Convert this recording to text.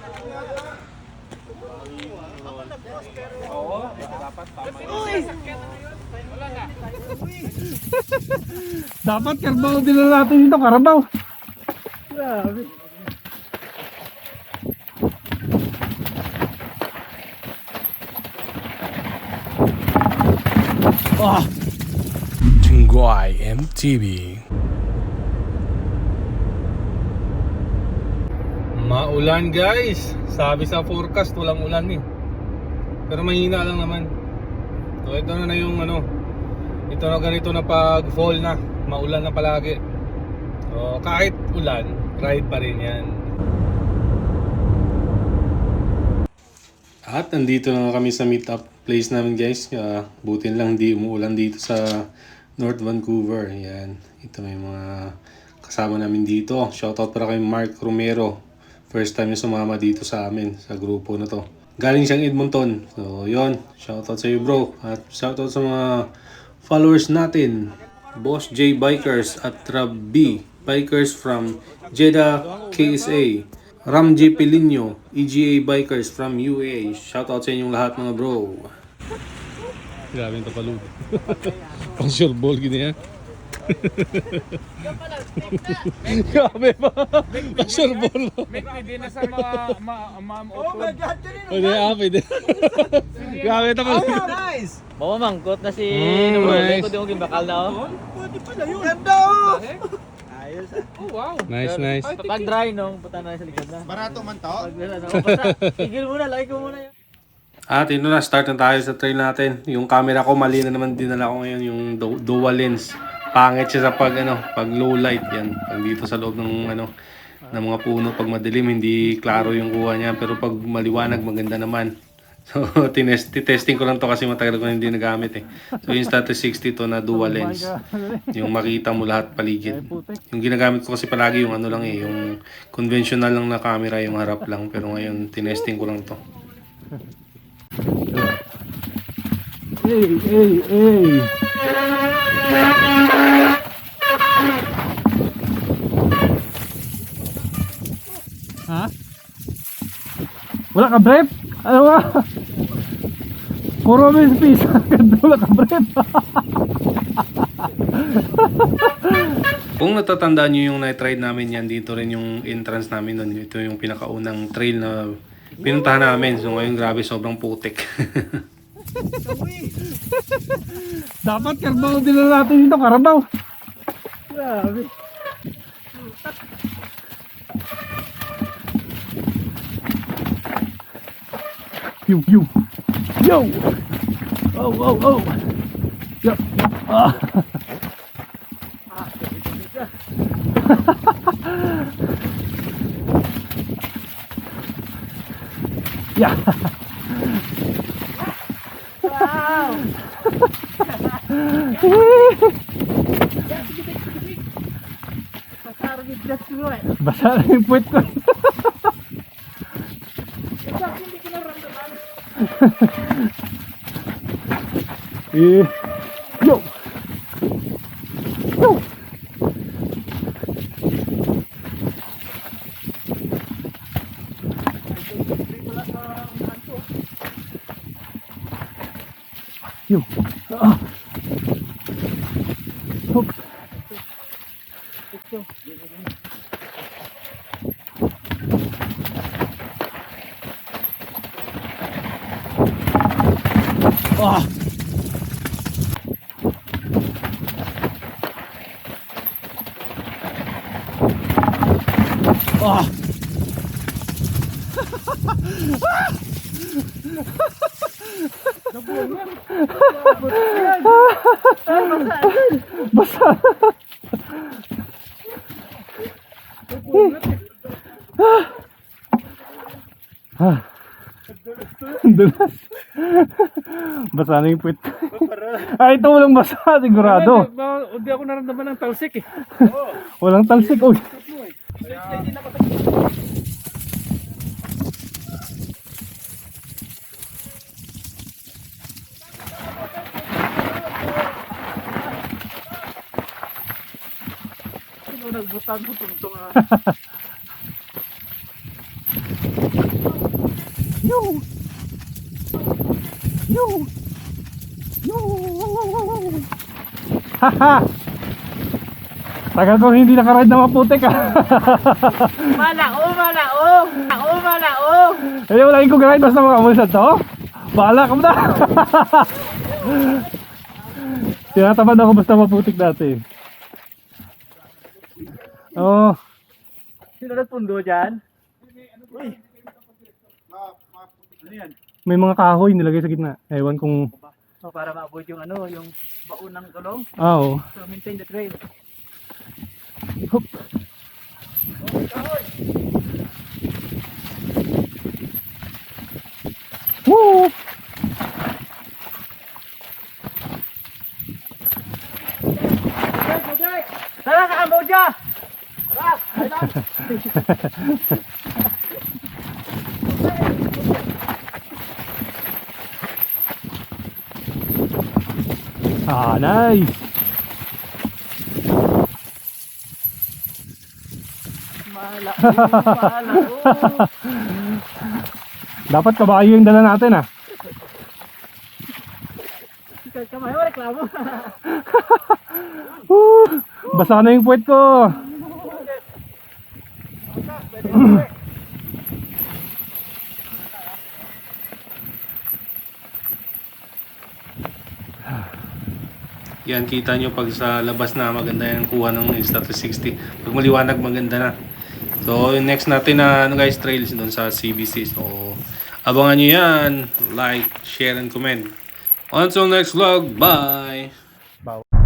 Dapat karbaw din na natin dito, karabaw. Grabe. Ah, Chungwai MTV. Maulan guys. Sabi sa forecast walang ulan eh. Pero mahina lang naman. So ito na na yung ano. Ito na ganito na pag fall na. Maulan na palagi. So kahit ulan, ride pa rin yan. At nandito na kami sa meetup place namin guys. Uh, butin lang di umuulan dito sa North Vancouver. Yan. Ito may mga kasama namin dito. Shoutout para kay Mark Romero. First time niya sumama dito sa amin sa grupo na to. Galing siyang Edmonton. So, yon Shoutout sa iyo bro. At shoutout sa mga followers natin. Boss J Bikers at Rab B Bikers from Jeddah, KSA. Ram J Pilinyo, EGA Bikers from UAE. Shoutout sa inyong lahat mga bro. Grabe yung tapalog. Pang sure ball gini yan. Grabe ba? Sure ball. May pwede na sa mga ma ma'am Oh my God, kanino? Pwede ah, pwede. Grabe tapalog. Nice! Mamamangkot na si Mm, mm, nice. ko di mo gimbakal na oh. Pwede pala yun. Ganda oh! Ayos ah. Oh wow. Nice, nice. Pag dry no, puta na sa likod na. Barato man to? Pag ano, basta tigil muna, like ko muna yun. At yun na, start na tayo sa trail natin. Yung camera ko, mali na naman dinala ko ngayon, yung du- dual lens. Pangit siya sa pag, ano, pag low light yan. Pag dito sa loob ng, ano, ng mga puno, pag madilim, hindi klaro yung kuha niya. Pero pag maliwanag, maganda naman. So, tinest, testing ko lang to kasi matagal ko hindi nagamit eh. So, yung Insta360 to na dual lens. Yung makita mo lahat paligid. Yung ginagamit ko kasi palagi yung ano lang eh, yung conventional lang na camera, yung harap lang. Pero ngayon, tinesting ko lang to. Hey, hey, hey. Wala ka brief? Ano ba? Puro may space. Wala ka brief. Kung natatandaan nyo yung night ride namin yan, dito rin yung entrance namin nun. Ito yung pinakaunang trail na pinuntahan namin. So ngayon grabe, sobrang putik. Dapat karbaw din na natin dito, karabaw. Grabe. Pew, pew. Yo! Oh, oh, oh! Yo! Ah! yeah! Basa na yung puwet ko. Eh, yo! Yo! Yo! Ah! Hop! Ah! Ah! Basa! Ah. basa na yung puwet. Ay, ito walang basa, sigurado. Hindi ako naramdaman ng talsik eh. Walang talsik. Uy. Nagbutang ko tungtong ah. Haha! Tagal kong hindi nakaride na maputik ah. Malao, malao! Malao, malao! Hindi mo lagi kong ride basta makamulisad to. Bahala ka na. Tinatamad ako basta maputik dati. Oo. Oh, Sino nagpundo dyan? May mga kahoy nilagay sa gitna. Ewan kung... Oh, para maabot yung ano, yung baon ng kulong. Ah, oo. To maintain the trail. Hup. Woo! Tara ka, Cambodia! Ah, nice. Malao! Dapat kabayo yung dala natin ah. Kamay mo, reklamo. Basa na yung puwet ko. Yan, kita nyo pag sa labas na maganda yan kuha ng Insta360. Pag maliwanag, maganda na. So, yung next natin na ano guys, trails doon sa CBC. So, abangan nyo yan. Like, share, and comment. Until next vlog, bye! Bawal.